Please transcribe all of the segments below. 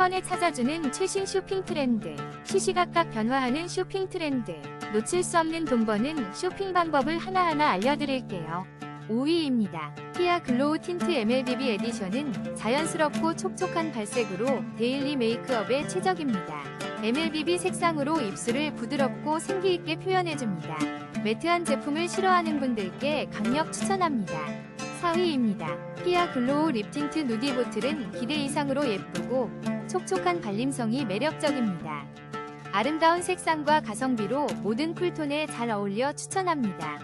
번에 찾아주는 최신 쇼핑 트렌드. 시시각각 변화하는 쇼핑 트렌드. 놓칠 수 없는 돈 버는 쇼핑 방법을 하나하나 알려드릴게요. 5위입니다. 피아 글로우 틴트 MLBB 에디션은 자연스럽고 촉촉한 발색으로 데일리 메이크업에 최적입니다. MLBB 색상으로 입술을 부드럽고 생기있게 표현해줍니다. 매트한 제품을 싫어하는 분들께 강력 추천합니다. 4위입니다. 피아 글로우 립 틴트 누디 보틀은 기대 이상으로 예쁘고 촉촉한 발림성이 매력적입니다. 아름다운 색상과 가성비로 모든 쿨톤에 잘 어울려 추천합니다.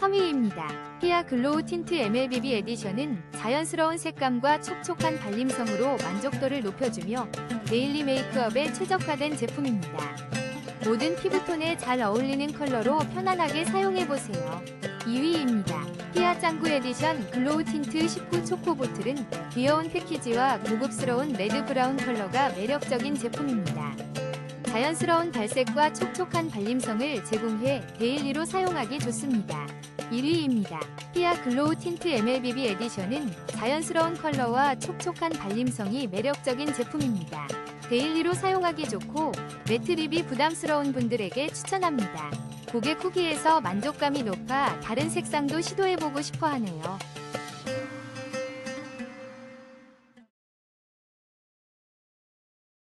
3위입니다. 피아 글로우 틴트 MLBB 에디션은 자연스러운 색감과 촉촉한 발림성으로 만족도를 높여주며 데일리 메이크업에 최적화된 제품입니다. 모든 피부톤에 잘 어울리는 컬러로 편안하게 사용해보세요. 2위입니다. 피아 짱구 에디션 글로우 틴트 19 초코 보틀은 귀여운 패키지와 고급스러운 레드 브라운 컬러가 매력적인 제품입니다. 자연스러운 발색과 촉촉한 발림성을 제공해 데일리로 사용하기 좋습니다. 1위입니다. 피아 글로우 틴트 MLBB 에디션은 자연스러운 컬러와 촉촉한 발림성이 매력적인 제품입니다. 데일리로 사용하기 좋고 매트 립이 부담스러운 분들에게 추천합니다. 고객 후기에서 만족감이 높아 다른 색상도 시도해보고 싶어 하네요.